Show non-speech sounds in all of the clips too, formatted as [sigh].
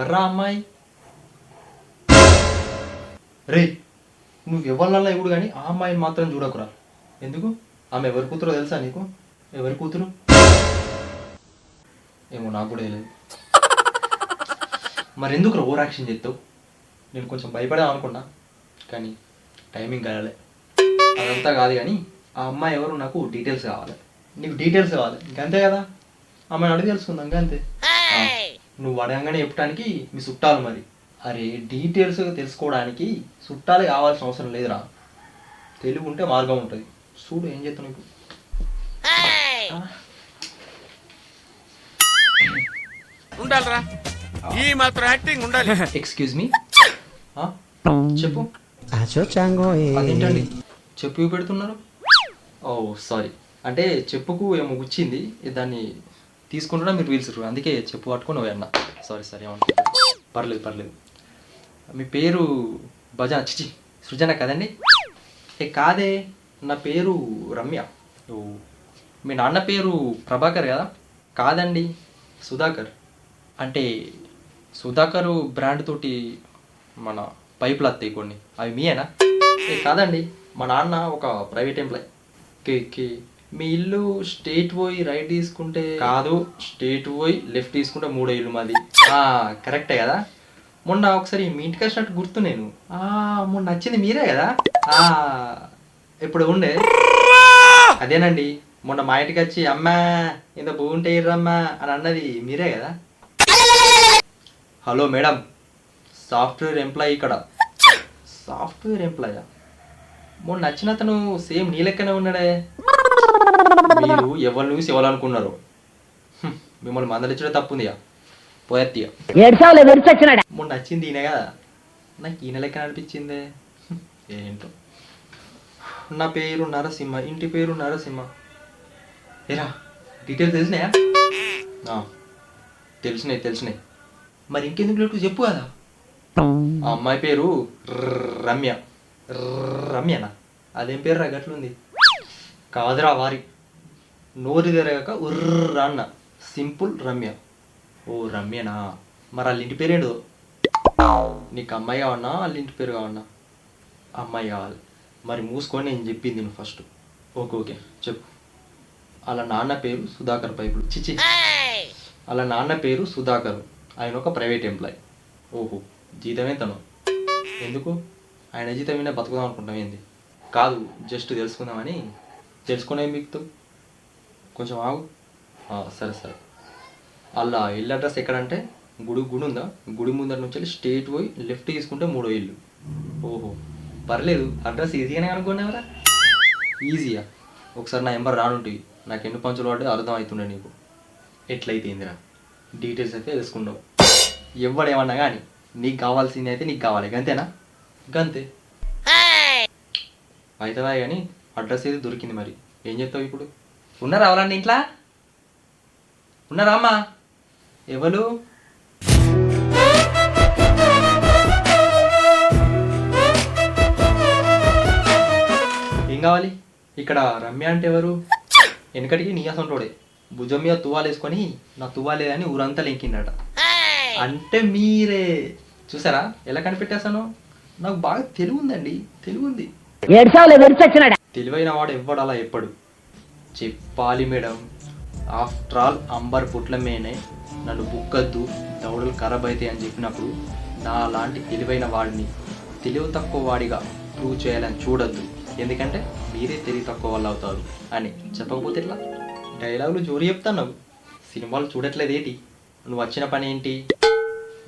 అమ్మాయి? రే నువ్వు ఎవరినల్లా ఇప్పుడు కానీ ఆ అమ్మాయిని మాత్రం చూడకురా. ఎందుకు? ఆమె ఎవరి కూతురో తెలుసా నీకు? ఎవరి కూతురు? ఏమో నాకు కూడా తెలియదు మరి ఎందుకు ఓవర్ యాక్షన్ చేస్తావు? నేను కొంచెం భయపడదాం అనుకున్నా కానీ టైమింగ్ కలలే. అదంతా కాదు కానీ ఆ అమ్మాయి ఎవరు నాకు డీటెయిల్స్ కావాలి. నీకు డీటెయిల్స్ కావాలి. ఇంకంతే కదా? అమ్మాయిని అడిగి తెలుసుకుందాం ఇంకంతే. నువ్వు అడగంగానే చెప్పడానికి మీ చుట్టాలు మరి. అరే డీటెయిల్స్ తెలుసుకోవడానికి చుట్టాలు కావాల్సిన అవసరం లేదురా. తెలుగు ఉంటే మార్గం ఉంటుంది. చూడు ఏం చేస్తావు నీకు. ఉండాలిరా. ఈ మాత్రం యాక్టింగ్ ఉండాలి. [laughs] ఎక్స్క్యూజ్ మీ చెప్పు. అదేంటండి? చెప్పు పెడుతున్నారు? ఓ సారీ అంటే చెప్పుకు ఏమో గుచ్చింది. దాన్ని తీసుకుంటున్నా మీరు పిలుచురు అందుకే చెప్పు పట్టుకొని పోయన్న సారీ సారీ ఏమన్నా పర్లేదు పర్లేదు. మీ పేరు భజన చిచి సృజన కదండి? ఏ కాదే నా పేరు రమ్య. మీ నాన్న పేరు ప్రభాకర్ కదా? కాదండి సుధాకర్. అంటే సుధాకర్ బ్రాండ్ తోటి మన పైపులు వస్తాయి కొన్ని. అవి మీయేనా? ఏ కాదండి మా నాన్న ఒక ప్రైవేట్ ఎంప్లాయ్. కే కే మీ ఇల్లు స్టేట్ పోయి రైట్ తీసుకుంటే కాదు స్టేట్ పోయి లెఫ్ట్ తీసుకుంటే మూడో ఇల్లు మాది. కరెక్టే కదా? మొన్న ఒకసారి మీ ఇంటికి వచ్చినట్టు గుర్తు నేను. మొన్న నచ్చింది మీరే కదా? ఇప్పుడు ఉండే? అదేనండి మొన్న మా ఇంటికి వచ్చి అమ్మా ఇంత బాగుంటే రమ్మా అని అన్నది మీరే కదా? హలో మేడం సాఫ్ట్వేర్ ఎంప్లాయీ ఇక్కడ. సాఫ్ట్వేర్ ఎంప్లాయా? మొన్న నచ్చిన అతను సేమ్ నీ లెక్కనే ఉన్నాడే. మీరు [laughs] ఎవరు హ్మ్, మిమ్మల్ని మందలించడం ఏడ్చావులే విరిచొచ్చినాడా? మొన్న నచ్చింది ఈయన కదా. నాకు ఈయన లెక్క అనిపించిందే. ఏంటో. నా పేరు నరసింహ ఇంటి పేరు నరసింహ. ఏరా డీటెయిల్స్ తెలిసినాయా? తెలిసినాయి తెలిసినాయి. మరి ఇంకెందుకు చెప్పు కదా. ఆ అమ్మాయి పేరు రమ్య. రమ్యనా? అదేం పేరు రా గట్లుంది? కాదురా వారి. నోరు తిరగక ఉర్ర అన్న. సింపుల్ రమ్య. ఓ రమ్యనా? మరి వాళ్ళ ఇంటి పేరేండు నీకు అమ్మాయి కావన్నా వాళ్ళ ఇంటి పేరు కావన్నా అమ్మాయి కావాలి. మరి మూసుకొని నేను చెప్పింది నేను ఫస్ట్ ఓకే ఓకే. చెప్పు. వాళ్ళ నాన్న పేరు సుధాకర్ పైపులు చిచి వాళ్ళ నాన్న పేరు సుధాకర్. ఆయన ఒక ప్రైవేట్ ఎంప్లాయ్. ఓహో జీతమే తను ఎందుకు? ఆయన జీతం వినే బతుకుదాం అనుకుంటాం ఏంది? కాదు జస్ట్ తెలుసుకుందామని. తెలుసుకునే మీకు? కొంచెం ఆగు. ఆ, సరే సరే. అలా ఇల్లు అడ్రస్ ఎక్కడంటే గుడి గుడి ఉందా? గుడి ముందర నుంచి వెళ్ళి స్ట్రేట్ పోయి లెఫ్ట్ తీసుకుంటే మూడో ఇల్లు. ఓహో. పర్లేదు అడ్రస్ ఈజీగానే అనుకున్నావరా ఈజీయా? ఒకసారి నా నెంబర్ రానుంటివి నాకు ఎన్ని పంచులు పడ్డే అర్థం అవుతుండే నీకు. ఎట్లయితే ఏందిరా డీటెయిల్స్ అయితే తెలుసుకున్నావు ఎవడేమన్నా కానీ నీకు కావాల్సింది అయితే నీకు కావాలి. గంతేనా? గంతే. అవుతుందా కానీ అడ్రస్ అయితే దొరికింది మరి? ఏం చెప్తావు ఇప్పుడు? ఉన్నారా ఎవరన్నా ఇంట్లో? ఉన్నారా అమ్మా? ఎవరు? ఏం కావాలి? ఇక్కడ రమ్య అంటే ఎవరు? వెనకటికి నీ అసంటోడే భుజం మీద తువ్వాలు వేసుకొని నా తువ్వాలేదని ఊరంతా లెంకిందట. అంటే మీరే. చూసారా? ఎలా కనిపెట్టేశాను? నాకు బాగా తెలివి ఉందండి. తెలివి ఉంది. తెలివైన వాడు ఎవ్వడు అలా ఎప్పడు. చెప్పాలి మేడం. ఆఫ్టర్ ఆల్ అంబర్ పుట్ల మేనే నన్ను బుక్కద్దు దౌడలు ఖరాబ్ అవుతాయి అని చెప్పినప్పుడు నా లాంటి తెలివైన వాడిని తెలివి తక్కువ వాడిగా ప్రూవ్ చేయాలని చూడొద్దు. ఎందుకంటే మీరే తెలివి తక్కువ వాళ్ళు అవుతారు అని. చెప్పకపోతే ఎట్లా? డైలాగులు జోరు చెప్తున్నావు. సినిమాలు చూడట్లేదు ఏంటి? నువ్వు వచ్చిన పని ఏంటి?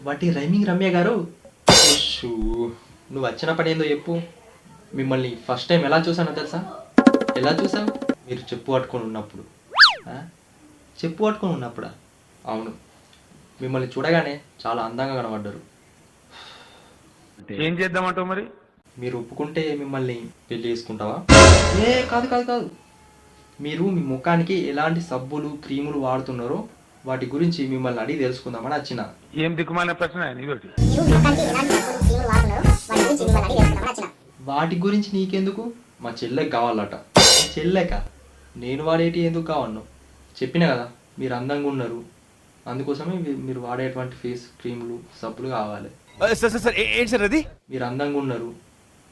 వాటి రైమింగ్ రమ్య గారు. నువ్వు వచ్చిన పని ఏందో చెప్పు. మిమ్మల్ని ఫస్ట్ టైం ఎలా చూసానో తెలుసా? ఎలా చూసావు? మీరు చెప్పు పట్టుకొని ఉన్నప్పుడు? చెప్పు పట్టుకొని ఉన్నప్పుడా? అవును. మిమ్మల్ని చూడగానే చాలా అందంగా కనబడ్డారు. ఏం చేద్దామంటావు మరి? మీరు ఒప్పుకుంటే మిమ్మల్ని పెళ్ళి చేసుకుంటావా? ఏ కాదు కాదు కాదు. మీరు మీ ముఖానికి ఎలాంటి సబ్బులు క్రీములు వాడుతున్నారో వాటి గురించి మిమ్మల్ని అడిగి తెలుసుకుందామని వచ్చిన. ఏం దిక్కుమాలిన ప్రశ్న వాటి గురించి నీకెందుకు? మా చెల్లెకి కావాలట. చెల్లెక నేను వాడేటి ఎందుకు కావన్ను. చెప్పిన కదా మీరు అందంగా ఉన్నారు. అందుకోసమే మీరు వాడేటువంటి ఫేస్ క్రీములు సబ్బులు కావాలి. సార్ సార్ సార్ ఏ- ఏంటి సార్ అది? మీరు అందంగా ఉన్నారు.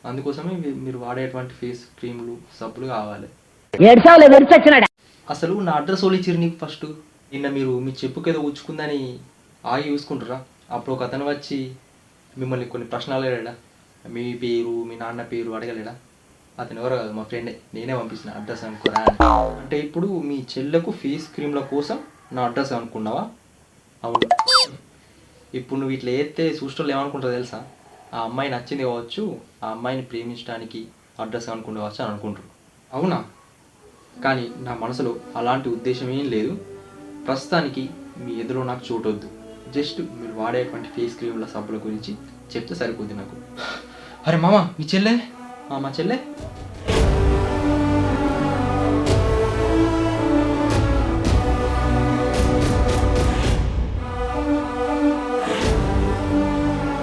అందుకోసమే మీరు వాడేటువంటి ఫేస్ క్రీములు సబ్బులు కావాలి. అసలు నా అడ్రస్ ఇచ్చిరు నీకు ఫస్ట్. నిన్న మీరు మీ చెప్పుకి ఏదో ఉచ్చుకుందని ఆగి చూసుకుంటారా అప్పుడు ఒక అతను వచ్చి మిమ్మల్ని కొన్ని ప్రశ్నలు అడిగాడా? మీ పేరు మీ నాన్న పేరు అడగలేడా? అతను ఎవరో కాదు మా ఫ్రెండే నేనే పంపించిన అడ్రస్ అనుకోరా అంటే ఇప్పుడు మీ చెల్లెకు ఫేస్ క్రీమ్ల కోసం నా అడ్రస్ అనుకున్నావా? అవును. ఇప్పుడు నువ్వు ఇట్లా వేస్తే చూసేటోళ్ళు ఏమనుకుంటారో తెలుసా? ఆ అమ్మాయి నచ్చింది కావచ్చు ఆ అమ్మాయిని ప్రేమించడానికి అడ్రస్ అనుకుంటవచ్చు అని అనుకుంటారు. అవునా? కానీ నా మనసులో అలాంటి ఉద్దేశం ఏం లేదు. ప్రస్తుతానికి మీ ఎదురు నాకు చూడొద్దు జస్ట్ మీరు వాడేటువంటి ఫేస్ క్రీమ్ల సబ్బుల గురించి చెప్తే సరిపోద్ది నాకు. అరే మామ మీ చెల్లె? ஆமாம் செல்லு